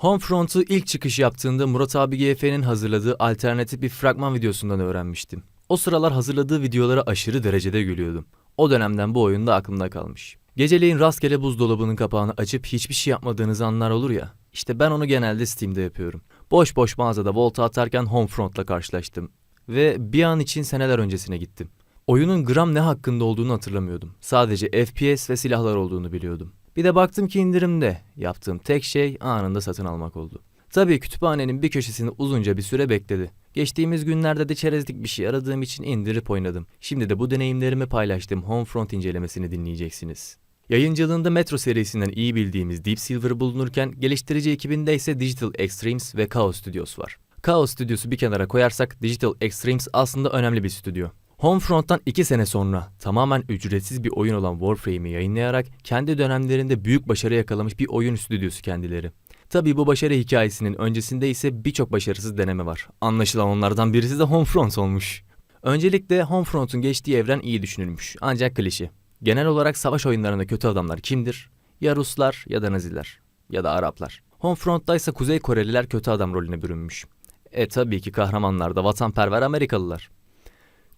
Homefront'u ilk çıkış yaptığında Murat abi GF'nin hazırladığı alternatif bir fragman videosundan öğrenmiştim. O sıralar hazırladığı videolara aşırı derecede gülüyordum. O dönemden bu oyun da aklımda kalmış. Geceleyin rastgele buzdolabının kapağını açıp hiçbir şey yapmadığınız anlar olur ya. İşte ben onu genelde Steam'de yapıyorum. Boş boş mağazada volta atarken Homefront'la karşılaştım. Ve bir an için seneler öncesine gittim. Oyunun gram ne hakkında olduğunu hatırlamıyordum. Sadece FPS ve silahlar olduğunu biliyordum. Bir de baktım ki indirimde. Yaptığım tek şey anında satın almak oldu. Tabii kütüphanenin bir köşesinde uzunca bir süre bekledi. Geçtiğimiz günlerde de çerezlik bir şey aradığım için indirip oynadım. Şimdi de bu deneyimlerimi paylaştığım Homefront incelemesini dinleyeceksiniz. Yayıncılığında Metro serisinden iyi bildiğimiz Deep Silver bulunurken geliştirici ekibinde ise Digital Extremes ve Chaos Studios var. Chaos Studios'u bir kenara koyarsak Digital Extremes aslında önemli bir stüdyo. Homefront'tan 2 sene sonra tamamen ücretsiz bir oyun olan Warframe'i yayınlayarak kendi dönemlerinde büyük başarı yakalamış bir oyun stüdyosu kendileri. Tabii bu başarı hikayesinin öncesinde ise birçok başarısız deneme var. Anlaşılan onlardan birisi de Homefront olmuş. Öncelikle Homefront'un geçtiği evren iyi düşünülmüş ancak klişe. Genel olarak savaş oyunlarında kötü adamlar kimdir? Ya Ruslar ya da Naziler ya da Araplar. Homefront'ta ise Kuzey Koreliler kötü adam rolüne bürünmüş. E tabii ki kahramanlar da vatanperver Amerikalılar.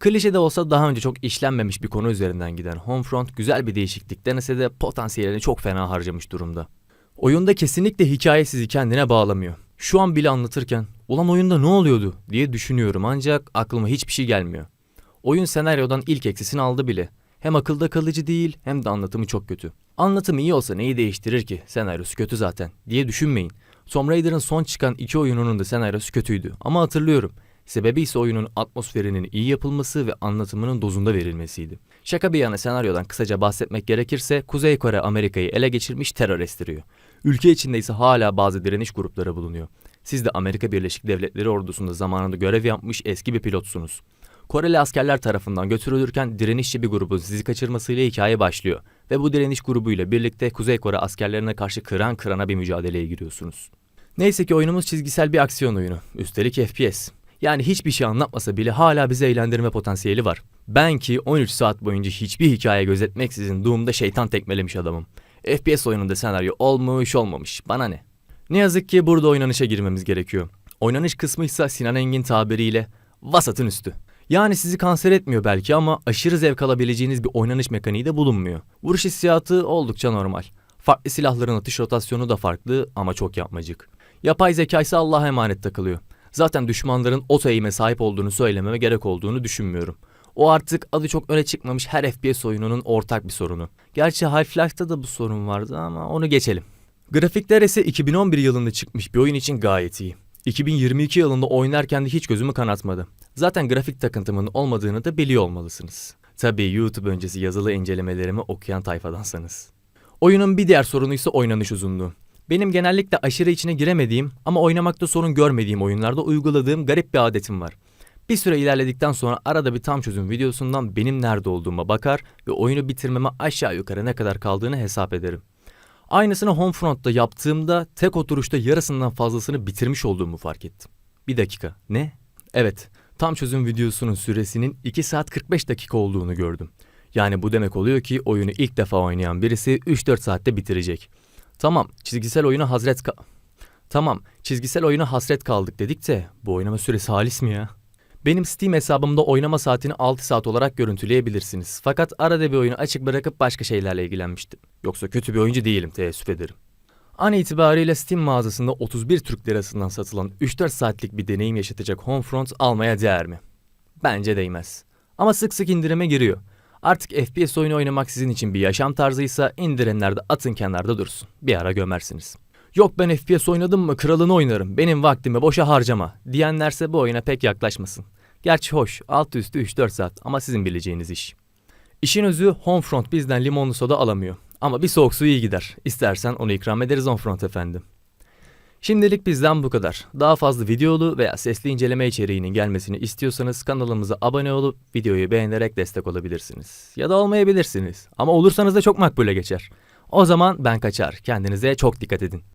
Klişe de olsa daha önce çok işlenmemiş bir konu üzerinden giden Homefront güzel bir değişiklik denese de potansiyelini çok fena harcamış durumda. Oyunda kesinlikle hikaye sizi kendine bağlamıyor. Şu an bile anlatırken ulan oyunda ne oluyordu diye düşünüyorum ancak aklıma hiçbir şey gelmiyor. Oyun senaryodan ilk eksisini aldı bile. Hem akılda kalıcı değil hem de anlatımı çok kötü. Anlatımı iyi olsa neyi değiştirir ki? Senaryosu kötü zaten diye düşünmeyin. Tomb Raider'ın son çıkan iki oyununun da senaryosu kötüydü ama hatırlıyorum. Sebebi ise oyunun atmosferinin iyi yapılması ve anlatımının dozunda verilmesiydi. Şaka bir yana senaryodan kısaca bahsetmek gerekirse Kuzey Kore Amerika'yı ele geçirmiş terör estiriyor. Ülke içinde ise hala bazı direniş grupları bulunuyor. Siz de Amerika Birleşik Devletleri ordusunda zamanında görev yapmış eski bir pilotsunuz. Koreli askerler tarafından götürülürken direnişçi bir grubun sizi kaçırmasıyla hikaye başlıyor ve bu direniş grubuyla birlikte Kuzey Kore askerlerine karşı kıran kırana bir mücadeleye giriyorsunuz. Neyse ki oyunumuz çizgisel bir aksiyon oyunu. Üstelik FPS. Yani hiçbir şey anlatmasa bile hala bizi eğlendirme potansiyeli var. Ben ki 13 saat boyunca hiçbir hikaye gözetmeksizin Doom'da şeytan tekmelemiş adamım. FPS oyununda senaryo olmuş olmamış bana ne. Ne yazık ki burada oynanışa girmemiz gerekiyor. Oynanış kısmı ise Sinan Engin tabiriyle vasatın üstü. Yani sizi kanser etmiyor belki ama aşırı zevk alabileceğiniz bir oynanış mekaniği de bulunmuyor. Vuruş hissiyatı oldukça normal. Farklı silahların atış rotasyonu da farklı ama çok yapmacık. Yapay zeka ise Allah'a emanet takılıyor. Zaten düşmanların oto eğime sahip olduğunu söylememe gerek olduğunu düşünmüyorum. O artık adı çok öne çıkmamış her FPS oyununun ortak bir sorunu. Gerçi Half-Life'da da bu sorun vardı ama onu geçelim. Grafikler ise 2011 yılında çıkmış bir oyun için gayet iyi. 2022 yılında oynarken de hiç gözümü kanatmadı. Zaten grafik takıntımın olmadığını da biliyor olmalısınız. Tabii YouTube öncesi yazılı incelemelerimi okuyan tayfadansanız. Oyunun bir diğer sorunu ise oynanış uzunluğu. Benim genellikle aşırı içine giremediğim ama oynamakta sorun görmediğim oyunlarda uyguladığım garip bir adetim var. Bir süre ilerledikten sonra arada bir tam çözüm videosundan benim nerede olduğuma bakar ve oyunu bitirmeme aşağı yukarı ne kadar kaldığını hesap ederim. Aynısını Homefront'ta yaptığımda tek oturuşta yarısından fazlasını bitirmiş olduğumu fark ettim. Bir dakika, ne? Evet, tam çözüm videosunun süresinin 2 saat 45 dakika olduğunu gördüm. Yani bu demek oluyor ki oyunu ilk defa oynayan birisi 3-4 saatte bitirecek. Tamam, çizgisel oyuna hazret ka- Tamam, çizgisel oyuna hasret kaldık dedik de bu oynama süresi halis mi ya? Benim Steam hesabımda oynama saatini 6 saat olarak görüntüleyebilirsiniz. Fakat arada bir oyunu açık bırakıp başka şeylerle ilgilenmiştim. Yoksa kötü bir oyuncu değilim, teessüf ederim. An itibariyle Steam mağazasında 31 Türk lirasından satılan 3-4 saatlik bir deneyim yaşatacak Homefront almaya değer mi? Bence değmez. Ama sık sık indirime giriyor. Artık FPS oyunu oynamak sizin için bir yaşam tarzıysa indirenler de atın kenarda dursun. Bir ara gömersiniz. Yok ben FPS oynadım mı kralını oynarım. Benim vaktimi boşa harcama diyenlerse bu oyuna pek yaklaşmasın. Gerçi hoş alt üstü 3-4 saat ama sizin bileceğiniz iş. İşin özü Homefront bizden limonlu soda alamıyor. Ama bir soğuk su iyi gider. İstersen onu ikram ederiz Homefront efendim. Şimdilik bizden bu kadar. Daha fazla videolu veya sesli inceleme içeriğinin gelmesini istiyorsanız kanalımıza abone olup videoyu beğenerek destek olabilirsiniz. Ya da olmayabilirsiniz. Ama olursanız da çok makbule geçer. O zaman ben kaçar. Kendinize çok dikkat edin.